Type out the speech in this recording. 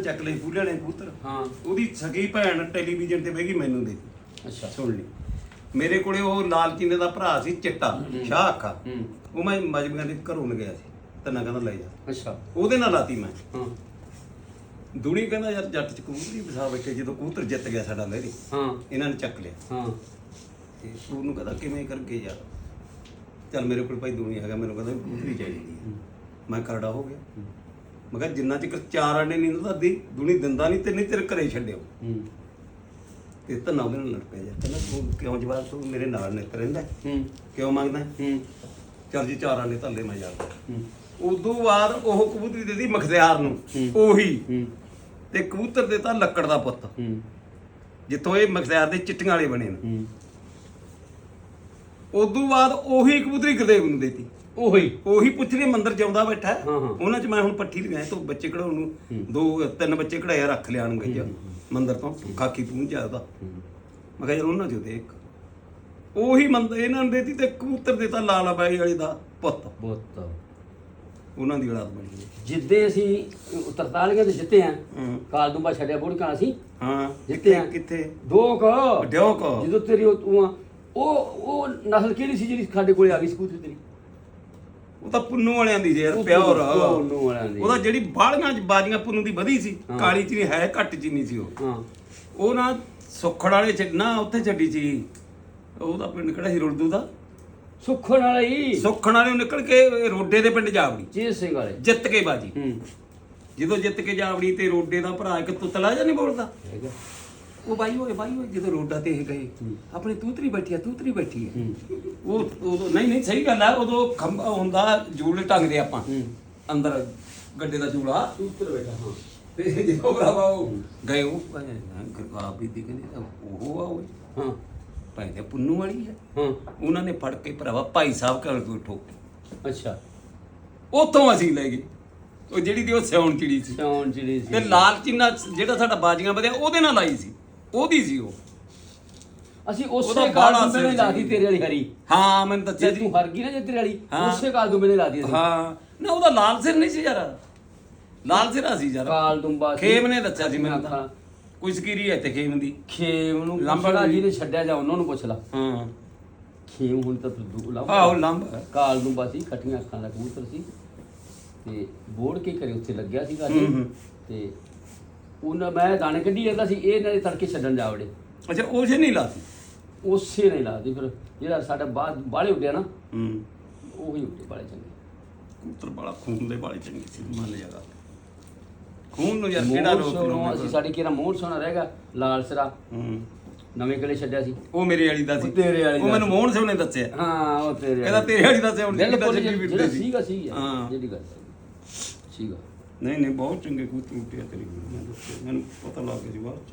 ਚੱਕ ਲਈ ਫੂਲੇ ਵਾਲੇ ਕਬੂਤਰ। ਹਾਂ। ਉਹਦੀ ਸਗੀ ਭੈਣ ਟੈਲੀਵਿਜ਼ਨ ਤੇ ਬਹਿ ਗਈ ਮੈਨੂੰ ਦੇ ਅੱਛਾ। ਸੁਣ ਲਈ। ਮੇਰੇ ਕੋਲੇ ਉਹ ਲਾਲ ਚੀਨੇ ਦਾ ਭਰਾ ਸੀ ਚਿੱਟਾ ਸ਼ਾਹ ਅੱਖਾ। ਹੂੰ। ਉਹ ਮੈਂ ਮਜਬੀਆਂ ਦੇ ਘਰੋਂ ਨ ਗਿਆ ਸੀ ਤੰਨਾ ਕਹਿੰਦਾ ਲੈ ਜਾ। ਅੱਛਾ। ਉਹਦੇ ਨਾਲ ਲਾਤੀ ਮੈਂ। ਹਾਂ। ਦੁਨੀ ਕਹਿੰਦਾ ਯਾਰ ਜੱਟ ਚ ਕਬੂਤਰੀ ਵਸਾ ਬੈਠੇ ਜਦੋਂ ਕਬੂਤਰ ਜਿੱਤ ਗਿਆ ਸਾਡਾ ਲਹਿਰੀ ਹਾਂ। ਇਹਨਾਂ ਨੇ ਚੱਕ ਲਿਆ। ਹਾਂ। ਤੇ ਉਹਨੂੰ ਕਹਿੰਦਾ ਕਿਵੇਂ ਕਰਕੇ ਯਾਰ? ਚੱਲ ਮੇਰੇ ਕੋਲ ਭਾਈ ਦੁਨੀ ਹੈਗਾ ਮੈਨੂੰ ਕਹਿੰਦਾ ਕਬੂਤਰੀ ਚਾਹੀਦੀ ਹੈ। ਮੈਂ ਕਰੜਾ ਹੋ ਗਿਆ। ਮੈਂ ਕਿਹਾ ਜਿੰਨਾ ਚਿਰ ਚਾਰ ਆਣੇ ਨਹੀਂ ਨਾ ਦੀ ਦੁਨੀ ਦਿੰਦਾ ਨਹੀਂ ਤੇ ਨਹੀਂ ਤੇਰੇ ਘਰੇ ਛੱਡਿਓ। ਹੂੰ। ਤੇ ਧੰਨਾ ਉਹਦੇ ਨਾਲ ਲੜ ਪਿਆ ਯਾਰ ਕਹਿੰਦਾ ਤੂੰ ਕਿਉਂ ਜਵਾਬ ਤੂੰ ਮੇਰੇ ਨਾਲ ਨਿੱਤ ਰਹਿੰਦਾ? ਹੂੰ। ਕਿਉਂ ਮੰਗਦਾ? ਹੂੰ। ਚੱਲ ਜੀ ਚਾਰ ਆਣੇ ਧੱਲੇ ਮੈਂ ਯਾਰ ਹੂੰ। ਉਦੋਂ ਬਾਅਦ ਉਹ ਕਬੂਤਰੀ ਦੇ ਦਿੱਤੀ ਮਖਤਿਆਰ ਨੂੰ। ਉਹੀ। ਤੇ ਕਬੂਤਰ ਦੇ ਤਾਂ ਲੱਕੜ ਦਾ ਪੁੱਤ। ਹੂੰ। ਜਿੱਥੋਂ ਇਹ ਮਖਤਿਆਰ ਦੇ ਚਿੱਟੀਆਂ ਵਾਲੇ ਬਣੇ ਨੇ। ਹੂੰ। ਉਦੋਂ ਬਾਅਦ ਉਹੀ ਕਬੂਤਰੀ ਗੁਰਦੇਵ ਨੂੰ ਦੇਤੀ। ਉਹੀ ਉਹੀ ਪੁੱਛੜੇ ਮੰਦਰ ਜਾਉਂਦਾ ਬੈਠਾ। ਹੈ। ਹਾਂ, ਹਾਂ। ਉਹਨਾਂ 'ਚ ਮੈਂ ਹੁਣ ਪੱਠੀ ਲਗਾਇਆ ਤੋਂ ਬੱਚੇ ਕਢਾਉਣ ਨੂੰ ਦੋ ਤਿੰਨ ਬੱਚੇ ਕਢਾਇਆ ਰੱਖ ਲਿਆਣਗੇ ਜੀ ਮੰਦਰ ਤੋਂ ਖਾਕੀ ਪੂੰਝ ਉਹਦਾ। ਮੈਂ ਕਿਹਾ ਉਹਨਾਂ 'ਚੋਂ ਦੇ ਇੱਕ ਉਹੀ ਮੰਦਰ ਇਹਨਾਂ ਨੂੰ ਦੇਤੀ ਤੇ ਕਬੂਤਰ ਦੇਤਾ ਲਾਲਾ ਬਾਈ ਵਾਲੀ ਦਾ ਪੁੱਤ। ਬਹੁਤ ਉਹਨਾਂ ਦੀ ਔਲਾਦ ਬਣੀ। ਜਿੱਦੇ ਅਸੀਂ 43 ਦੇ ਜਿੱਤੇ ਆ ਹੂੰ। ਕਾਲ ਦੁੰਬਾ ਛੱਡਿਆ ਬੁੜਕਾ ਅਸੀਂ ਹਾਂ ਜਿੱਤੇ ਆ। ਕਿੱਥੇ? ਦੋ ਕ ਵੱਡਿਓ ਕੋ ਜਦੋਂ ਤੇਰੀ ਉਹ ਤੂੰ ਆ, ਉਹ ਉਹ ਨਸਲ ਕਿਹੜੀ ਸੀ ਜਿਹੜੀ ਸਾਡੇ ਕੋਲੇ ਆ ਗਈ ਸਕੂਟਰ ਤੇਰੀ? ਉਹ ਤਾਂ ਪੁੰਨੂ ਵਾਲਿਆਂ ਦੀ ਜੇ ਉਹ ਪਿਓਰ। ਪੁੰਨੂ ਵਾਲਿਆਂ ਦੀ। ਉਹਦਾ ਜਿਹੜੀ ਬਾਲੀਆਂ ਚ ਬਾਜੀਆਂ ਪੁੰਨੂ ਦੀ ਵਧੀ ਸੀ। ਕਾਲੀ ਚ ਨਹੀਂ ਹੈ ਘੱਟ ਚ ਨਹੀਂ ਸੀ ਉਹ। ਹਾਂ। ਉਹ ਨਾ ਸੁੱਖੜ ਵਾਲੇ ਚ ਨਾ ਉੱਥੇ ਛੱਡੀ ਸੀ। ਉਹਦਾ ਪਿੰਡ ਕਿਹੜਾ ਸੀ ਰੁਲਦੂ ਦਾ? ਸੁੱਖਣ ਵਾਲਾ ਹੀ। ਸੁੱਖਣ ਵਾਲੇ ਨਿਕਲ ਕੇ ਰੋਡੇ ਦੇ ਪਿੰਡ ਜਾਵੜੀ। ਜੀਤ ਸਿੰਘ ਵਾਲੇ। ਜਿੱਤ ਕੇ ਬਾਜੀ। ਹੂੰ। ਜਦੋਂ ਜਿੱਤ ਕੇ ਜਾਵੜੀ ਤੇ ਰੋਡੇ ਦਾ ਭਰਾ ਇੱਕ ਤੁਤਲਾ ਜਾਂ ਨਹੀਂ ਬੋਲਦਾ? ਹੈਗਾ ਉਹ ਬਾਈ ਹੋਏ ਬਾਈ ਹੋਏ ਜਦੋਂ ਰੋਡਾ ਤੇ ਇਹ ਗਏ ਆਪਣੀ ਤੂਤਰੀ ਬੈਠੀ ਆ ਤੂਤਰੀ ਬੈਠੀ ਆ। ਹੂੰ। ਉਹ ਉਦੋਂ ਨਹੀਂ ਨਹੀਂ ਸਹੀ ਗੱਲ ਆ ਉਦੋਂ ਖੰਭਾ ਹੁੰਦਾ ਜੂਲੇ ਟੰਗਦੇ ਆਪਾਂ। ਅੰਦਰ ਗੱਡੇ ਦਾ ਜੂਲਾ। ਉੱਤਰ ਬੈਠਾ ਹਾਂ। ਤੇ ਜਦੋਂ ਭਰਾਵਾ ਉਹ ਗਏ ਉਹ ਵੀ ਦੀ ਕਹਿੰਦੇ ਉਹ ਆ ਉਹ। ਹਾਂ। ਭਾਈ ਪੁੰਨੂ ਵਾਲੀ ਹੈ ਹਾਂ। ਉਹਨਾਂ ਨੇ ਫੜ ਕੇ ਭਰਾਵਾ ਭਾਈ ਸਾਹਿਬ ਘਰ ਤੋਂ ਠੋਕ ਅੱਛਾ। ਉਤੋਂ ਅਸੀਂ ਲੈ ਗਏ। ਉਹ ਜਿਹੜੀ ਦੀ ਉਹ ਸਿਉਣ ਚਿੜੀ ਸੀ। ਚੌਣ ਜਿਹੜੀ ਸੀ। ਤੇ ਲਾਲ ਚੀਨਾ ਜਿਹੜਾ ਸਾਡਾ ਬਾਜੀਆਂ ਵਧਿਆ ਉਹਦੇ ਨਾਲ ਆਈ ਸੀ। ਉਹਦੀ ਸੀ ਉਹ। ਅਸੀਂ ਉਹਦਾ ਉਸੇ ਗੱਲ ਬਾਹਲਾ ਦੁੰਬੇ ਨੇ ਸਿਰ ਲਾਤੀ। ਤੇਰੇ ਵਾਲੀ ਹਰੀ। ਹਾਂ ਮੈਨੂੰ ਦੱਸਿਆ ਜੇ ਜੀ ਤੂੰ ਹਰ ਗਈ ਨਾ ਜੇ ਤੇਰੇ ਵਾਲੀ ਹਾਂ। ਉਸੇ ਗੱਲ ਦੁੰਬੇ ਨੇ ਲਾਤੀ ਅਸੀਂ। ਹਾਂ। ਨਾ ਉਹਦਾ ਲਾਲ ਸਿਰ ਨਹੀਂ ਸੀ ਯਾਰ। ਲਾਲ ਸਿਰਾ ਸੀ ਯਾਰ। ਕਾਲ ਦੁੰਬਾ ਸੀ। ਖੇਮ ਨੇ ਦੱਸਿਆ ਸੀ ਮੈਨੂੰ ਤਾਂ। ਅੱਖਾਂ। ਕੋਈ ਸਕੀਰੀ ਹੈ ਤੇ ਖੇਮ ਦੀ? ਖੇਮ ਨੂੰ ਲੰਬਾ ਪੁੱਛਲਾ ਵੀ- ਜਿਹਨੇ ਛੱਡਿਆ ਜਾ ਉਹਨਾਂ ਨੂੰ ਪੁੱਛ ਲਾ। ਹਾਂ। ਖੇਮ ਹੁਣ ਤਾਂ ਤੂੰ ਦੂ ਲਾ ਆਹੋ ਲੰਬ। ਕਾਲ ਦੁੰਬਾ ਸੀ ਖੱਟੀਆਂ ਅੱਖਾਂ ਦਾ ਕਬੂਤਰ ਸੀ। ਤੇ ਬੋੜ ਕੇ ਕਰੇ ਉੱਥੇ ਲੱਗਿਆ ਸੀ ਹੂੰ, ਹੂੰ। ਤੇ ਉਹਨਾਂ ਮੈਂ ਦਾਣੇ ਕੱਢੀ ਜਾਂਦਾ ਸੀ ਇਹ ਨਾਲੇ ਤੜਕੇ ਛੱਡਣ ਜਾ ਵੜੇ। ਅੱਛਾ ਉਹ ਜੇ ਨਹੀਂ ਲਾਤੀ? ਉਸੇ ਨਹੀਂ ਲਾਦੀ ਫਿਰ। ਜਿਹੜਾ ਸਾਡਾ ਬਾਅਦ ਬਾਲੇ ਉੱਡਿਆ ਨਾ ਹੂੰ। ਉਹੀ ਉੱਡੇ ਬਾਲੇ ਚੰਗੇ। ਕਬੂਤਰ ਵਾਲਾ ਖੂਨ ਦੇ ਵਾਲੇ ਚੰਗੇ ਸੀ ਮੰਨ ਲਿਆ ਗੱਲ। ਖੂਨ ਨੂੰ ਯਾਰ ਕਿਹੜਾ ਰੋਕ ਲਊਗਾ? ਅਸੀਂ ਸਾਡੇ ਕਿਹੜਾ ਮੋਰ ਸੋਨਾ ਰਹੇਗਾ ਲਾਲ ਸਰਾ। ਹੂੰ। ਨਵੇਂ ਕਿਲੇ ਛੱਡਿਆ ਸੀ। ਉਹ ਮੇਰੇ ਵਾਲੀ ਦਾ ਸੀ। ਤੇਰੇ ਵਾਲੀ ਉਹ ਮੈਨੂੰ ਸੀ। ਮੋਹਨ ਸਿੰਘ ਨੇ ਦੱਸਿਆ। ਹਾਂ ਉਹ ਤੇਰੇ ਕਹਿੰਦਾ ਤੇਰੇ ਵਾਲੀ ਦਾ ਸੀ ਹੁਣ ਜਿਹੜਾ ਸੀ। ਸੀਗਾ ਸੀਗਾ। ਹਾਂ। ਜਿਹੜੀ ਗੱਲ ਹੈ। ਸੀਗਾ। ਨਹੀਂ ਨਹੀਂ ਬਹੁਤ ਚੰਗੇ ਕਬੂਤਰ ਉੱਟਿਆ ਤੇਰੀ ਮੈਨੂੰ ਦੱਸਿਆ, ਮੈਨੂੰ ਪਤਾ ਲੱਗ ਗਿਆ ਸੀ ਬਾਅਦ ਚ।